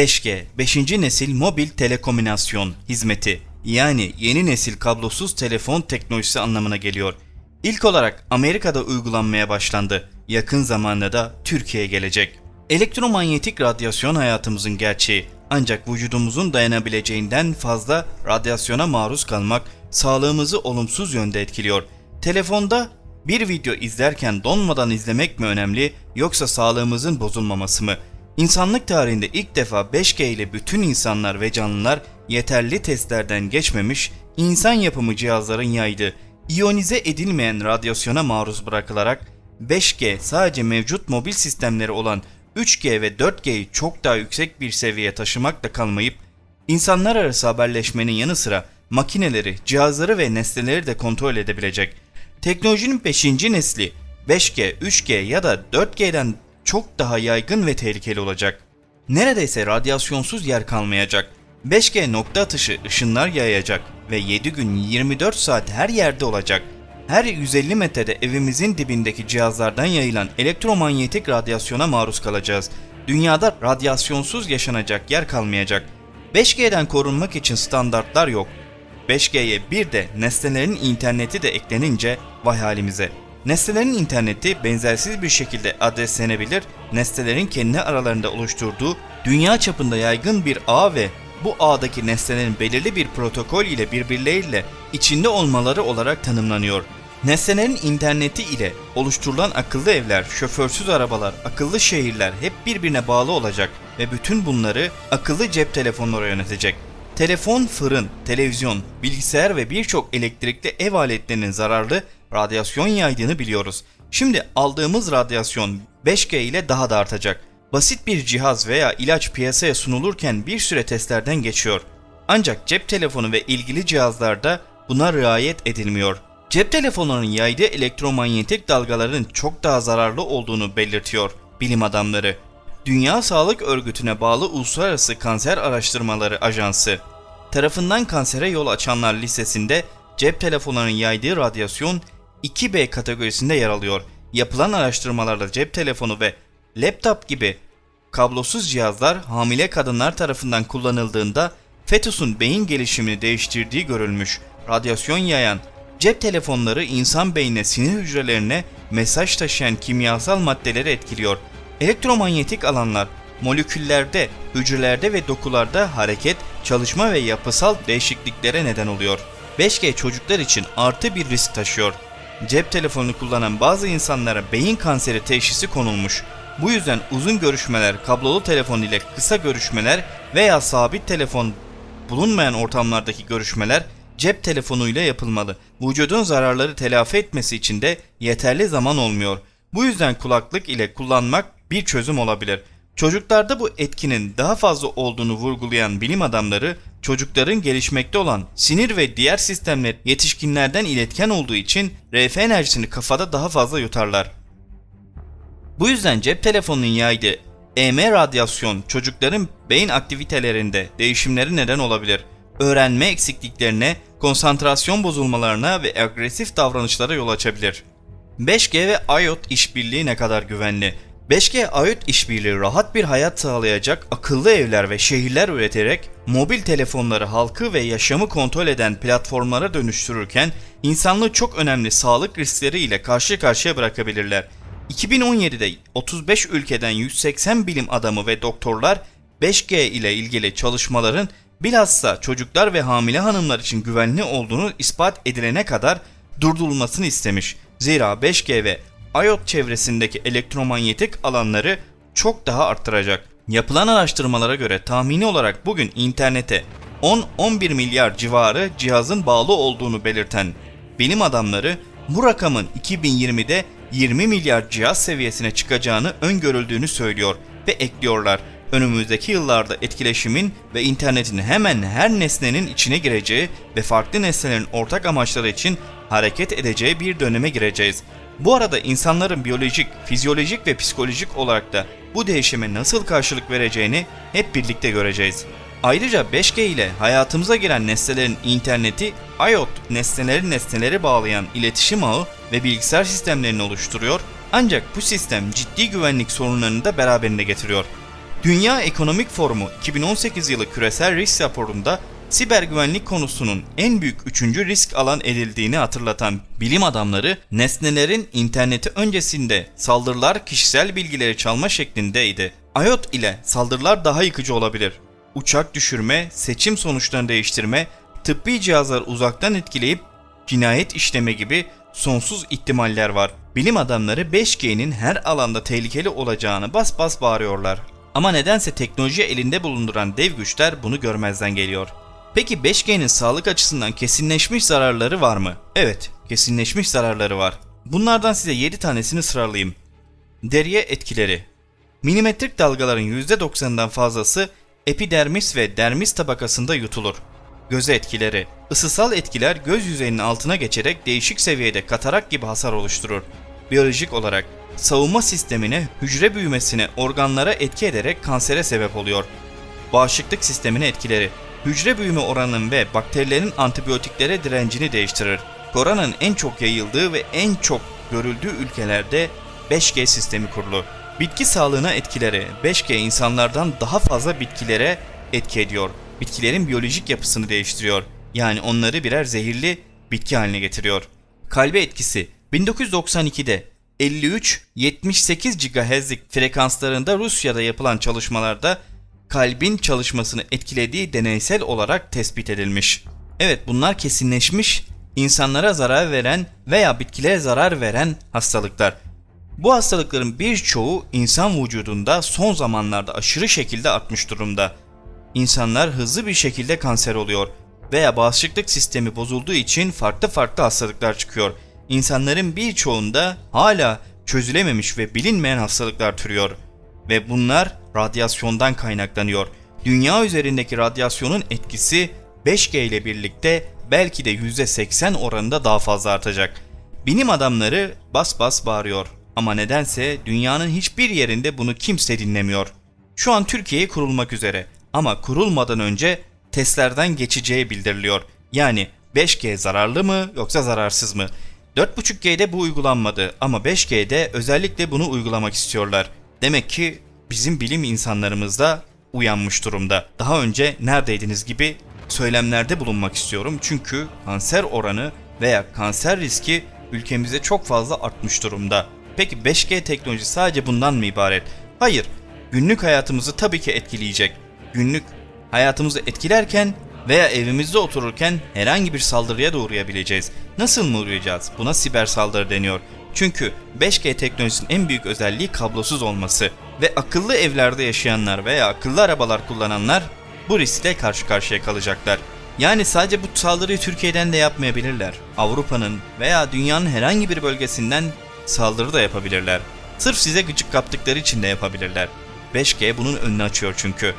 5G, 5. nesil mobil telekomünikasyon hizmeti yani yeni nesil kablosuz telefon teknolojisi anlamına geliyor. İlk olarak Amerika'da uygulanmaya başlandı. Yakın zamanda da Türkiye'ye gelecek. Elektromanyetik radyasyon hayatımızın gerçeği. Ancak vücudumuzun dayanabileceğinden fazla radyasyona maruz kalmak sağlığımızı olumsuz yönde etkiliyor. Telefonda bir video izlerken donmadan izlemek mi önemli yoksa sağlığımızın bozulmaması mı? İnsanlık tarihinde ilk defa 5G ile bütün insanlar ve canlılar yeterli testlerden geçmemiş insan yapımı cihazların yaydığı iyonize edilmeyen radyasyona maruz bırakılarak 5G sadece mevcut mobil sistemleri olan 3G ve 4G'yi çok daha yüksek bir seviyeye taşımakla kalmayıp insanlar arası haberleşmenin yanı sıra makineleri, cihazları ve nesneleri de kontrol edebilecek. Teknolojinin 5. nesli 5G, 3G ya da 4G'den çok daha yaygın ve tehlikeli olacak. Neredeyse radyasyonsuz yer kalmayacak. 5G nokta atışı ışınlar yayacak ve 7 gün 24 saat her yerde olacak. Her 150 metrede evimizin dibindeki cihazlardan yayılan elektromanyetik radyasyona maruz kalacağız. Dünyada radyasyonsuz yaşanacak yer kalmayacak. 5G'den korunmak için standartlar yok. 5G'ye bir de nesnelerin interneti de eklenince vay halimize. Nesnelerin interneti benzersiz bir şekilde adreslenebilir, nesnelerin kendi aralarında oluşturduğu dünya çapında yaygın bir ağ ve bu ağdaki nesnelerin belirli bir protokol ile birbirleriyle içinde olmaları olarak tanımlanıyor. Nesnelerin interneti ile oluşturulan akıllı evler, şoförsüz arabalar, akıllı şehirler hep birbirine bağlı olacak ve bütün bunları akıllı cep telefonları yönetecek. Telefon, fırın, televizyon, bilgisayar ve birçok elektrikli ev aletlerinin zararlı radyasyon yaydığını biliyoruz. Şimdi aldığımız radyasyon 5G ile daha da artacak. Basit bir cihaz veya ilaç piyasaya sunulurken bir süre testlerden geçiyor. Ancak cep telefonu ve ilgili cihazlarda buna riayet edilmiyor. Cep telefonlarının yaydığı elektromanyetik dalgaların çok daha zararlı olduğunu belirtiyor bilim adamları. Dünya Sağlık Örgütü'ne bağlı Uluslararası Kanser Araştırmaları Ajansı tarafından kansere yol açanlar listesinde cep telefonlarının yaydığı radyasyon 2B kategorisinde yer alıyor. Yapılan araştırmalarda cep telefonu ve laptop gibi kablosuz cihazlar hamile kadınlar tarafından kullanıldığında fetusun beyin gelişimini değiştirdiği görülmüş. Radyasyon yayan cep telefonları insan beynine sinir hücrelerine mesaj taşıyan kimyasal maddeleri etkiliyor. Elektromanyetik alanlar moleküllerde, hücrelerde ve dokularda hareket, çalışma ve yapısal değişikliklere neden oluyor. 5G çocuklar için artı bir risk taşıyor. Cep telefonu kullanan bazı insanlara beyin kanseri teşhisi konulmuş. Bu yüzden uzun görüşmeler, kablolu telefon ile kısa görüşmeler veya sabit telefon bulunmayan ortamlardaki görüşmeler cep telefonuyla yapılmalı. Vücudun zararları telafi etmesi için de yeterli zaman olmuyor. Bu yüzden kulaklık ile kullanmak bir çözüm olabilir. Çocuklarda bu etkinin daha fazla olduğunu vurgulayan bilim adamları, çocukların gelişmekte olan sinir ve diğer sistemler yetişkinlerden iletken olduğu için RF enerjisini kafada daha fazla yutarlar. Bu yüzden cep telefonunun yaydığı EM radyasyon çocukların beyin aktivitelerinde değişimleri neden olabilir. Öğrenme eksikliklerine, konsantrasyon bozulmalarına ve agresif davranışlara yol açabilir. 5G ve IoT işbirliği ne kadar güvenli? 5G IoT işbirliği rahat bir hayat sağlayacak akıllı evler ve şehirler üreterek mobil telefonları halkı ve yaşamı kontrol eden platformlara dönüştürürken insanlığı çok önemli sağlık riskleri ile karşı karşıya bırakabilirler. 2017'de 35 ülkeden 180 bilim adamı ve doktorlar 5G ile ilgili çalışmaların bilhassa çocuklar ve hamile hanımlar için güvenli olduğunu ispat edilene kadar durdurulmasını istemiş. Zira 5G ve IoT çevresindeki elektromanyetik alanları çok daha arttıracak. Yapılan araştırmalara göre tahmini olarak bugün internete 10-11 milyar civarı cihazın bağlı olduğunu belirten bilim adamları bu rakamın 2020'de 20 milyar cihaz seviyesine çıkacağını öngörüldüğünü söylüyor ve ekliyorlar. Önümüzdeki yıllarda etkileşimin ve internetin hemen her nesnenin içine gireceği ve farklı nesnelerin ortak amaçları için hareket edeceği bir döneme gireceğiz. Bu arada insanların biyolojik, fizyolojik ve psikolojik olarak da bu değişime nasıl karşılık vereceğini hep birlikte göreceğiz. Ayrıca 5G ile hayatımıza giren nesnelerin interneti, IoT nesneleri nesneleri bağlayan iletişim ağı ve bilgisayar sistemlerini oluşturuyor ancak bu sistem ciddi güvenlik sorunlarını da beraberinde getiriyor. Dünya Ekonomik Forumu 2018 yılı küresel risk raporunda siber güvenlik konusunun en büyük üçüncü risk alan edildiğini hatırlatan bilim adamları nesnelerin interneti öncesinde saldırılar kişisel bilgileri çalma şeklindeydi. IoT ile saldırılar daha yıkıcı olabilir. Uçak düşürme, seçim sonuçlarını değiştirme, tıbbi cihazları uzaktan etkileyip cinayet işleme gibi sonsuz ihtimaller var. Bilim adamları 5G'nin her alanda tehlikeli olacağını bas bas bağırıyorlar. Ama nedense teknoloji elinde bulunduran dev güçler bunu görmezden geliyor. Peki 5G'nin sağlık açısından kesinleşmiş zararları var mı? Evet, kesinleşmiş zararları var. Bunlardan size 7 tanesini sıralayayım. Deriye etkileri. Milimetrik dalgaların %90'dan fazlası epidermis ve dermis tabakasında yutulur. Göze etkileri. Isısal etkiler göz yüzeyinin altına geçerek değişik seviyede katarak gibi hasar oluşturur. Biyolojik olarak savunma sistemine, hücre büyümesine, organlara etki ederek kansere sebep oluyor. Bağışıklık sistemine etkileri. Hücre büyüme oranının ve bakterilerin antibiyotiklere direncini değiştirir. Koronanın en çok yayıldığı ve en çok görüldüğü ülkelerde 5G sistemi kurulu. Bitki sağlığına etkileri 5G insanlardan daha fazla bitkilere etki ediyor. Bitkilerin biyolojik yapısını değiştiriyor. Yani onları birer zehirli bitki haline getiriyor. Kalbe etkisi 1992'de 53-78 GHz'lik frekanslarında Rusya'da yapılan çalışmalarda kalbin çalışmasını etkilediği deneysel olarak tespit edilmiş. Evet bunlar kesinleşmiş, insanlara zarar veren veya bitkilere zarar veren hastalıklar. Bu hastalıkların birçoğu insan vücudunda son zamanlarda aşırı şekilde artmış durumda. İnsanlar hızlı bir şekilde kanser oluyor veya bağışıklık sistemi bozulduğu için farklı farklı hastalıklar çıkıyor. İnsanların birçoğunda hala çözülememiş ve bilinmeyen hastalıklar türüyor ve bunlar radyasyondan kaynaklanıyor. Dünya üzerindeki radyasyonun etkisi 5G ile birlikte belki de %80 oranında daha fazla artacak. Bilim adamları bas bas bağırıyor ama nedense dünyanın hiçbir yerinde bunu kimse dinlemiyor. Şu an Türkiye kurulmak üzere ama kurulmadan önce testlerden geçeceği bildiriliyor. Yani 5G zararlı mı yoksa zararsız mı? 4.5G'de bu uygulanmadı ama 5G'de özellikle bunu uygulamak istiyorlar. Demek ki bizim bilim insanlarımız da uyanmış durumda. Daha önce neredeydiniz gibi söylemlerde bulunmak istiyorum. Çünkü kanser oranı veya kanser riski ülkemizde çok fazla artmış durumda. Peki 5G teknoloji sadece bundan mı ibaret? Hayır. Günlük hayatımızı tabii ki etkileyecek. Günlük hayatımızı etkilerken veya evimizde otururken herhangi bir saldırıya da uğrayabileceğiz. Nasıl mı uğrayacağız? Buna siber saldırı deniyor. Çünkü 5G teknolojisinin en büyük özelliği kablosuz olması ve akıllı evlerde yaşayanlar veya akıllı arabalar kullananlar bu riskle karşı karşıya kalacaklar. Yani sadece bu saldırıyı Türkiye'den de yapmayabilirler. Avrupa'nın veya dünyanın herhangi bir bölgesinden saldırı da yapabilirler. Sırf size gıcık kaptıkları için de yapabilirler. 5G bunun önünü açıyor çünkü.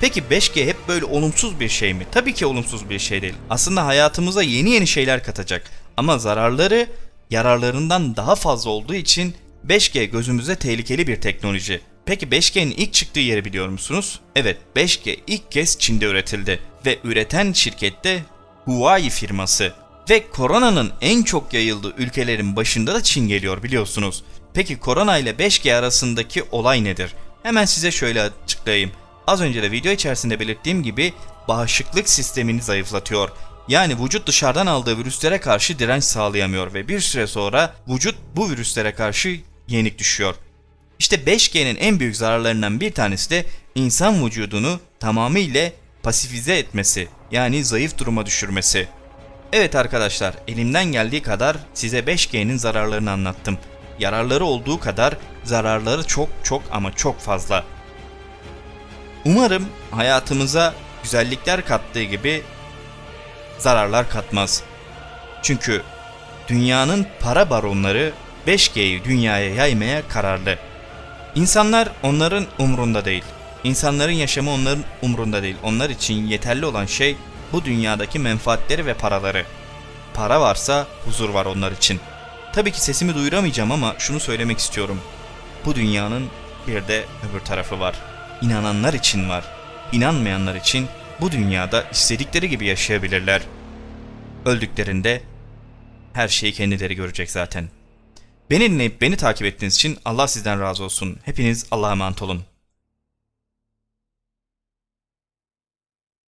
Peki 5G hep böyle olumsuz bir şey mi? Tabii ki olumsuz bir şey değil. Aslında hayatımıza yeni yeni şeyler katacak. Ama zararları yararlarından daha fazla olduğu için 5G gözümüze tehlikeli bir teknoloji. Peki 5G'nin ilk çıktığı yeri biliyor musunuz? Evet 5G ilk kez Çin'de üretildi ve üreten şirkette Huawei firması. Ve koronanın en çok yayıldığı ülkelerin başında da Çin geliyor biliyorsunuz. Peki korona ile 5G arasındaki olay nedir? Hemen size şöyle açıklayayım. Az önce de video içerisinde belirttiğim gibi bağışıklık sistemini zayıflatıyor. Yani vücut dışarıdan aldığı virüslere karşı direnç sağlayamıyor ve bir süre sonra vücut bu virüslere karşı yenik düşüyor. İşte 5G'nin en büyük zararlarından bir tanesi de insan vücudunu tamamıyla pasifize etmesi yani zayıf duruma düşürmesi. Evet arkadaşlar elimden geldiği kadar size 5G'nin zararlarını anlattım. Yararları olduğu kadar zararları çok çok ama çok fazla. Umarım hayatımıza güzellikler kattığı gibi zararlar katmaz. Çünkü dünyanın para baronları 5G'yi dünyaya yaymaya kararlı. İnsanlar onların umrunda değil. İnsanların yaşamı onların umrunda değil. Onlar için yeterli olan şey bu dünyadaki menfaatleri ve paraları. Para varsa huzur var onlar için. Tabii ki sesimi duyuramayacağım ama şunu söylemek istiyorum. Bu dünyanın bir de öbür tarafı var. İnananlar için var. İnanmayanlar için bu dünyada istedikleri gibi yaşayabilirler. Öldüklerinde her şeyi kendileri görecek zaten. Beni dinleyip beni takip ettiğiniz için Allah sizden razı olsun. Hepiniz Allah'a emanet olun.